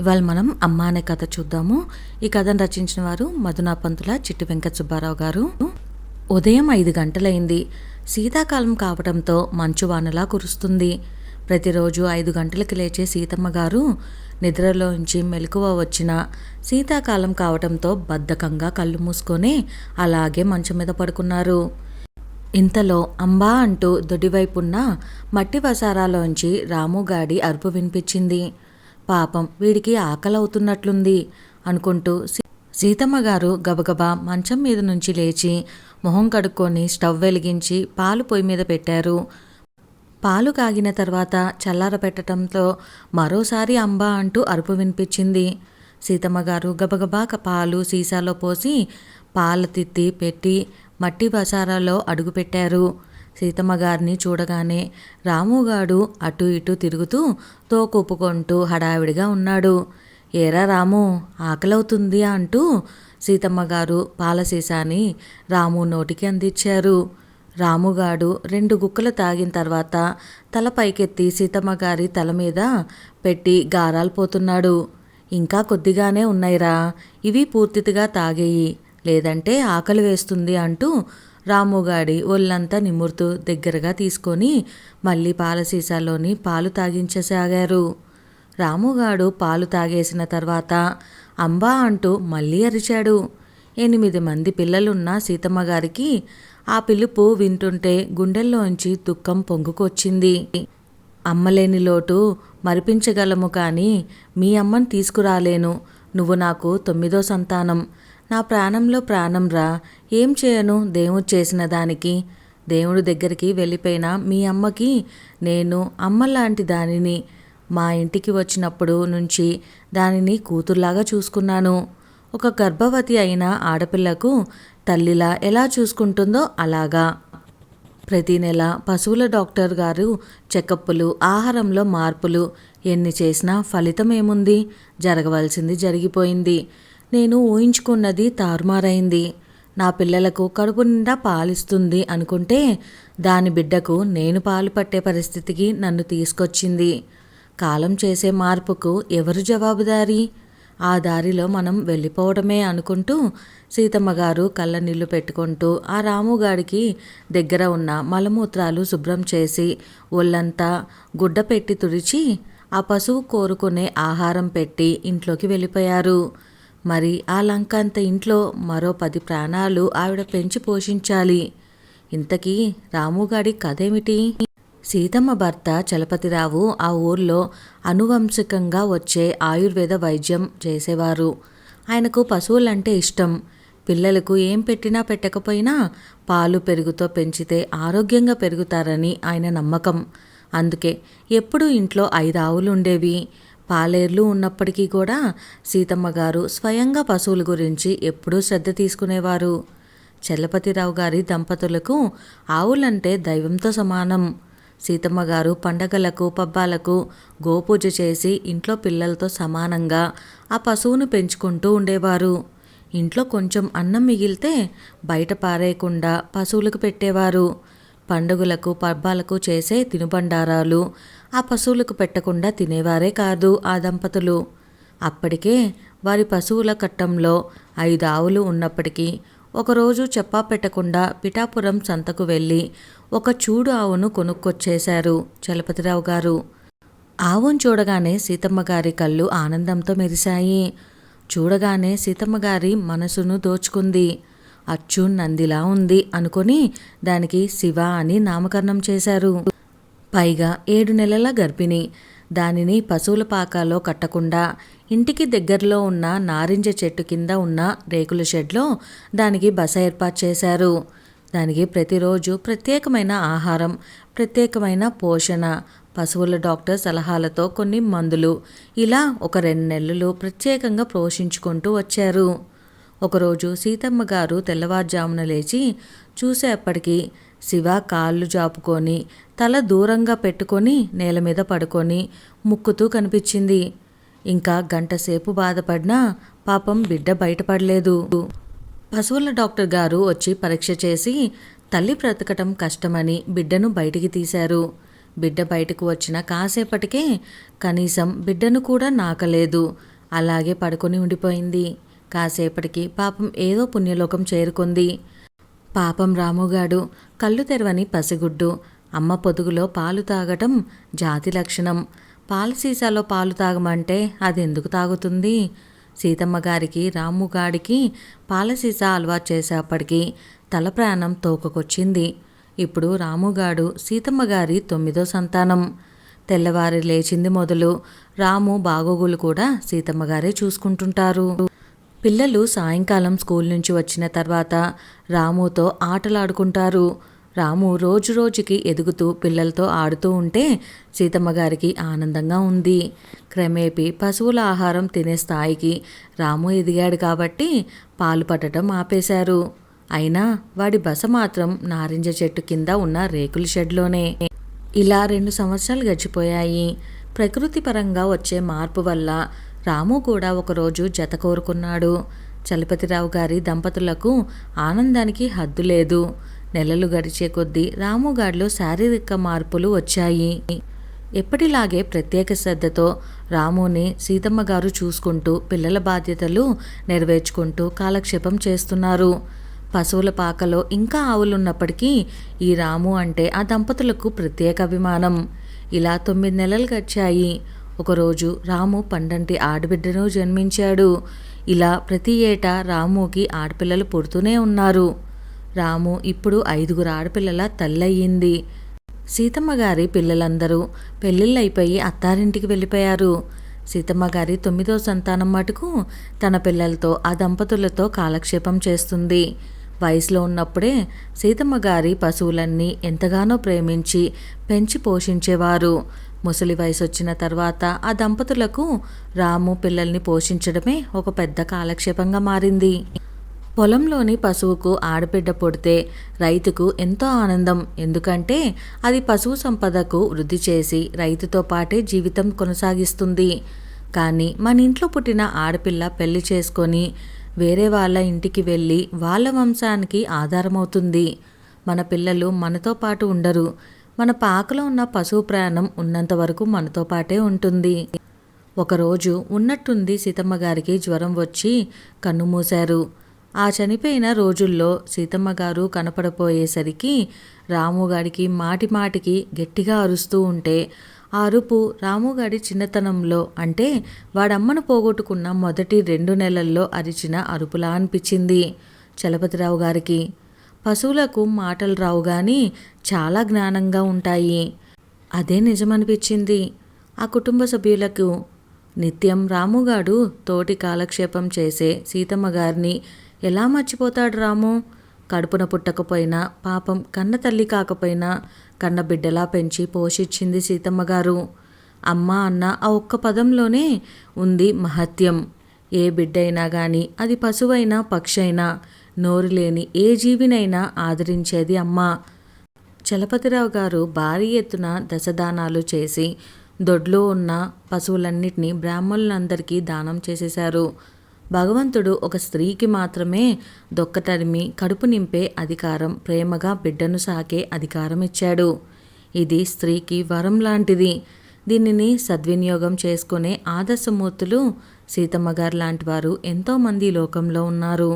ఇవాళ మనం అమ్మ అనే కథ చూద్దాము. ఈ కథను రచించిన వారు మధునా పంతుల చిట్టి వెంకట సుబ్బారావు గారు. ఉదయం ఐదు గంటలైంది. శీతాకాలం కావడంతో మంచు వానలా కురుస్తుంది. ప్రతిరోజు ఐదు గంటలకు లేచే సీతమ్మ గారు నిద్రలోంచి మెలకువ వచ్చిన శీతాకాలం కావడంతో బద్ధకంగా కళ్ళు మూసుకొని అలాగే మంచం మీద పడుకున్నారు. ఇంతలో అంబా అంటూ దొడివైపున్న మట్టి వసారాలోంచి రాముగాడి అరుపు వినిపించింది. పాపం వీడికి ఆకలవుతున్నట్లుంది అనుకుంటూ సీతమ్మ గారు గబగబా మంచం మీద నుంచి లేచి మొహం కడుక్కొని స్టవ్ వెలిగించి పాలు పొయ్యి మీద పెట్టారు. పాలు కాగిన తర్వాత చల్లార పెట్టడంతో మరోసారి అంబా అంటూ అరుపు వినిపించింది. సీతమ్మ గారు గబగబా పాలు సీసాలో పోసి పాల తిత్తి పెట్టి మట్టి బసారాలో అడుగుపెట్టారు. సీతమ్మ గారిని చూడగానే రాముగాడు అటు ఇటు తిరుగుతూ తోకొప్పుకుంటూ హడావిడిగా ఉన్నాడు. ఏరా రాము ఆకలవుతుంది అంటూ సీతమ్మ గారు పాల సీసాని రాము నోటికి అందించారు రాముగాడు రెండు గుక్కలు తాగిన తర్వాత తల పైకెత్తి సీతమ్మ గారి తల మీద పెట్టి గారాలు పోతున్నాడు. ఇంకా కొద్దిగానే ఉన్నాయిరా ఇవి పూర్తిగా తాగేయి లేదంటే ఆకలి వేస్తుంది అంటూ రాముగాడి ఒళ్ళంతా నిమురుతూ దగ్గరగా తీసుకొని మళ్ళీ పాల సీసాలోని పాలు తాగించసాగారు. రాముగాడు పాలు తాగేసిన తర్వాత అంబా అంటూ మళ్ళీ అరిచాడు. ఎనిమిది మంది పిల్లలున్న సీతమ్మ గారికి ఆ పిలుపు వింటుంటే గుండెల్లోంచి దుఃఖం పొంగుకొచ్చింది. అమ్మలేని లోటు మరిపించగలము కానీ మీ అమ్మని తీసుకురాలేను. నువ్వు నాకు తొమ్మిదో సంతానం. నా ప్రాణంలో ప్రాణం రా. ఏం చేయను? దేవుడు చేసిన దానికి. దేవుడి దగ్గరికి వెళ్ళిపోయిన మీ అమ్మకి నేను అమ్మలాంటి దానిని మా ఇంటికి వచ్చినప్పుడు నుంచి దానిని కూతుర్లాగా చూసుకున్నాను. ఒక గర్భవతి అయిన ఆడపిల్లకు తల్లిలా ఎలా చూసుకుంటుందో అలాగా. ప్రతి నెల పశువుల డాక్టర్ గారు చెకప్పులు ఆహారంలో మార్పులు ఎన్ని చేసినా ఫలితం ఏముంది జరగవలసింది జరిగిపోయింది. నేను ఊహించుకున్నది తారుమారైంది. నా పిల్లలకు కడుపు నిండా పాలిస్తుంది అనుకుంటే దాని బిడ్డకు నేను పాలు పట్టే పరిస్థితికి నన్ను తీసుకొచ్చింది. కాలం చేసే మార్పుకు ఎవరు జవాబుదారీ? ఆ దారిలో మనం వెళ్ళిపోవడమే అనుకుంటూ సీతమ్మ గారు కళ్ళ నీళ్ళు పెట్టుకుంటూ ఆ రాముగాడికి దగ్గర ఉన్న మలమూత్రాలు శుభ్రం చేసి ఒళ్ళంతా గుడ్డ పెట్టి తుడిచి ఆ పశువు కోరుకునే ఆహారం పెట్టి ఇంట్లోకి వెళ్ళిపోయారు. మరి ఆ లంక అంత ఇంట్లో మరో పది ప్రాణాలు ఆవిడ పెంచి పోషించాలి. ఇంతకీ రాముగాడి కథేమిటి? సీతమ్మ భర్త చలపతిరావు ఆ ఊర్లో అనువంశికంగా వచ్చే ఆయుర్వేద వైద్యం చేసేవారు. ఆయనకు పశువులంటే ఇష్టం. పిల్లలకు ఏం పెట్టినా పెట్టకపోయినా పాలు పెరుగుతో పెంచితే ఆరోగ్యంగా పెరుగుతారని ఆయన నమ్మకం. అందుకే ఎప్పుడూ ఇంట్లో ఐదు ఆవులు ఉండేవి పాలేర్లు ఉన్నప్పటికీ కూడా సీతమ్మ గారు స్వయంగా పశువుల గురించి ఎప్పుడూ శ్రద్ధ తీసుకునేవారు. చల్లపతిరావు గారి దంపతులకు ఆవులంటే దైవంతో సమానం. సీతమ్మ గారు పండగలకు పబ్బాలకు గోపూజ చేసి ఇంట్లో పిల్లలతో సమానంగా ఆ పశువును పెంచుకుంటూ ఉండేవారు. ఇంట్లో కొంచెం అన్నం మిగిలితే బయట పారేయకుండా పశువులకు పెట్టేవారు. పండుగలకు పబ్బాలకు చేసే తినుబండారాలు ఆ పశువులకు పెట్టకుండా తినేవారే కాదు ఆ దంపతులు. అప్పటికే వారి పశువుల కట్టంలో ఐదు ఆవులు ఉన్నప్పటికీ ఒకరోజు చెప్పా పెట్టకుండా పిఠాపురం సంతకు వెళ్ళి ఒక చూడు ఆవును కొనుక్కొచ్చేశారు చలపతిరావు గారు. ఆవును చూడగానే సీతమ్మ గారి కళ్ళు ఆనందంతో మెరిశాయి. చూడగానే సీతమ్మ గారి మనసును దోచుకుంది. అచ్చు నందిలా ఉంది అనుకొని దానికి శివ అని నామకరణం చేశారు. పైగా ఏడు నెలల గర్భిణి. దానిని పశువుల పాకాలో కట్టకుండా ఇంటికి దగ్గరలో ఉన్న నారింజ చెట్టు కింద ఉన్న రేకుల షెడ్లో దానికి బస ఏర్పాటు చేశారు. దానికి ప్రతిరోజు ప్రత్యేకమైన ఆహారం ప్రత్యేకమైన పోషణ పశువుల డాక్టర్ సలహాలతో కొన్ని మందులు. ఇలా ఒక రెండు నెలలు ప్రత్యేకంగా పోషించుకుంటూ వచ్చారు. ఒకరోజు సీతమ్మ గారు తెల్లవారుజామున లేచి చూసేప్పటికీ శివ కాళ్ళు జాపుకొని తల దూరంగా పెట్టుకొని నేల మీద పడుకొని ముక్కుతూ కనిపించింది. ఇంకా గంటసేపు బాధపడినా పాపం బిడ్డ బయటపడలేదు. పశువుల డాక్టర్ గారు వచ్చి పరీక్ష చేసి తల్లి బ్రతకటం కష్టమని బిడ్డను బయటికి తీశారు. బిడ్డ బయటకు వచ్చిన కాసేపటికే కనీసం బిడ్డను కూడా నాకలేదు. అలాగే పడుకొని ఉండిపోయింది. కాసేపటికి పాపం ఏదో పుణ్యలోకం చేరుకుంది. పాపం రాముగాడు కళ్ళు తెరవని పసిగుడ్డు అమ్మ పొదుగులో పాలు తాగటం జాతి లక్షణం. పాల సీసాలో పాలు తాగమంటే అది ఎందుకు తాగుతుంది? సీతమ్మ గారికి రాముగాడికి పాల సీసా అలవాటు చేసేప్పటికీ తల ప్రాణం తోకకొచ్చింది. ఇప్పుడు రాముగాడు సీతమ్మ గారి తొమ్మిదో సంతానం. తెల్లవారి లేచింది మొదలు రాము బాగోగులు కూడా సీతమ్మ గారే చూసుకుంటుంటారు. పిల్లలు సాయంకాలం స్కూల్ నుంచి వచ్చిన తర్వాత రాముతో ఆటలాడుకుంటారు. రాము రోజు రోజుకి ఎదుగుతూ పిల్లలతో ఆడుతూ ఉంటే సీతమ్మ గారికి ఆనందంగా ఉంది. క్రమేపీ పశువుల ఆహారం తినే స్థాయికి రాము ఎదిగాడు కాబట్టి పాలు పట్టడం ఆపేశారు. అయినా వాడి బస మాత్రం నారింజ చెట్టు కింద ఉన్న రేకుల షెడ్లోనే. ఇలా రెండు సంవత్సరాలు గడిచిపోయాయి. ప్రకృతి పరంగా వచ్చే మార్పు వల్ల రాము కూడా ఒకరోజు జత కోరుకున్నాడు. చలపతిరావు గారి దంపతులకు ఆనందానికి హద్దు లేదు. నెలలు గడిచే కొద్దీ రాముగాడిలో శారీరక మార్పులు వచ్చాయి. ఎప్పటిలాగే ప్రత్యేక శ్రద్ధతో రాముని సీతమ్మ గారు చూసుకుంటూ పిల్లల బాధ్యతలు నెరవేర్చుకుంటూ కాలక్షేపం చేస్తున్నారు. పశువుల పాకలో ఇంకా ఆవులున్నప్పటికీ ఈ రాము అంటే ఆ దంపతులకు ప్రత్యేక అభిమానం. ఇలా తొమ్మిది నెలలు గడిచాయి. ఒకరోజు రాము పండంటి ఆడబిడ్డను జన్మించాడు. ఇలా ప్రతి ఏటా రాముకి ఆడపిల్లలు పుడుతూనే ఉన్నారు. రాము ఇప్పుడు ఐదుగురు ఆడపిల్లల తల్లయ్యింది. సీతమ్మ గారి పిల్లలందరూ పెళ్ళిళ్ళైపోయి అత్తారింటికి వెళ్ళిపోయారు. సీతమ్మ గారి తొమ్మిదో సంతానం మటుకు తన పిల్లలతో ఆ దంపతులతో కాలక్షేపం చేస్తుంది. వయసులో ఉన్నప్పుడే సీతమ్మ గారి పశువులన్నీ ఎంతగానో ప్రేమించి పెంచి పోషించేవారు. ముసలి వయసు వచ్చిన తర్వాత ఆ దంపతులకు రాము పిల్లల్ని పోషించడమే ఒక పెద్ద కాలక్షేపంగా మారింది. పొలంలోని పశువుకు ఆడబిడ్డ పుడితే రైతుకు ఎంతో ఆనందం. ఎందుకంటే అది పశువు సంపదకు వృద్ధి చేసి రైతుతో పాటే జీవితం కొనసాగిస్తుంది. కానీ మన ఇంట్లో పుట్టిన ఆడపిల్ల పెళ్ళి చేసుకొని వేరే వాళ్ళ ఇంటికి వెళ్ళి వాళ్ళ వంశానికి ఆధారమవుతుంది. మన పిల్లలు మనతో పాటు ఉండరు. మన పాకలో ఉన్న పశువు ప్రాణం ఉన్నంత వరకు మనతో పాటే ఉంటుంది. ఒకరోజు ఉన్నట్టుండి సీతమ్మ గారికి జ్వరం వచ్చి కన్ను మూశారు. ఆ చనిపోయిన రోజుల్లో సీతమ్మ గారు కనపడపోయేసరికి రాముగాడికి మాటి మాటికి గట్టిగా అరుస్తూ ఉంటే ఆ అరుపు రాముగాడి చిన్నతనంలో అంటే వాడమ్మను పోగొట్టుకున్న మొదటి రెండు నెలల్లో అరిచిన అరుపులా అనిపించింది చలపతిరావు గారికి. పశువులకు మాటలు రావు కానీ చాలా జ్ఞానంగా ఉంటాయి. అదే నిజమనిపించింది ఆ కుటుంబ సభ్యులకు నిత్యం రాముగాడు తోటి కాలక్షేపం చేసే సీతమ్మ గారిని ఎలా మర్చిపోతాడు రాము? కడుపున పుట్టకపోయినా పాపం కన్న తల్లి కాకపోయినా కన్న బిడ్డలా పెంచి పోషించింది సీతమ్మ గారు. అమ్మ అన్న ఆ ఒక్క పదంలోనే ఉంది మహత్యం. ఏ బిడ్డైనా కానీ అది పశువైనా పక్షైనా నోరు లేని ఏ జీవినైనా ఆదరించేది అమ్మ. చలపతిరావు గారు భారీ ఎత్తున దశదానాలు చేసి దొడ్లో ఉన్న పశువులన్నిటినీ బ్రాహ్మణులందరికీ దానం చేసేశారు. భగవంతుడు ఒక స్త్రీకి మాత్రమే దొక్కటరిమి కడుపు నింపే అధికారం ప్రేమగా బిడ్డను సాకే అధికారం ఇచ్చాడు. ఇది స్త్రీకి వరం లాంటిది. దీనిని సద్వినియోగం చేసుకునే ఆదర్శమూర్తులు సీతమ్మ గారు లాంటి వారు ఎంతోమంది లోకంలో ఉన్నారు.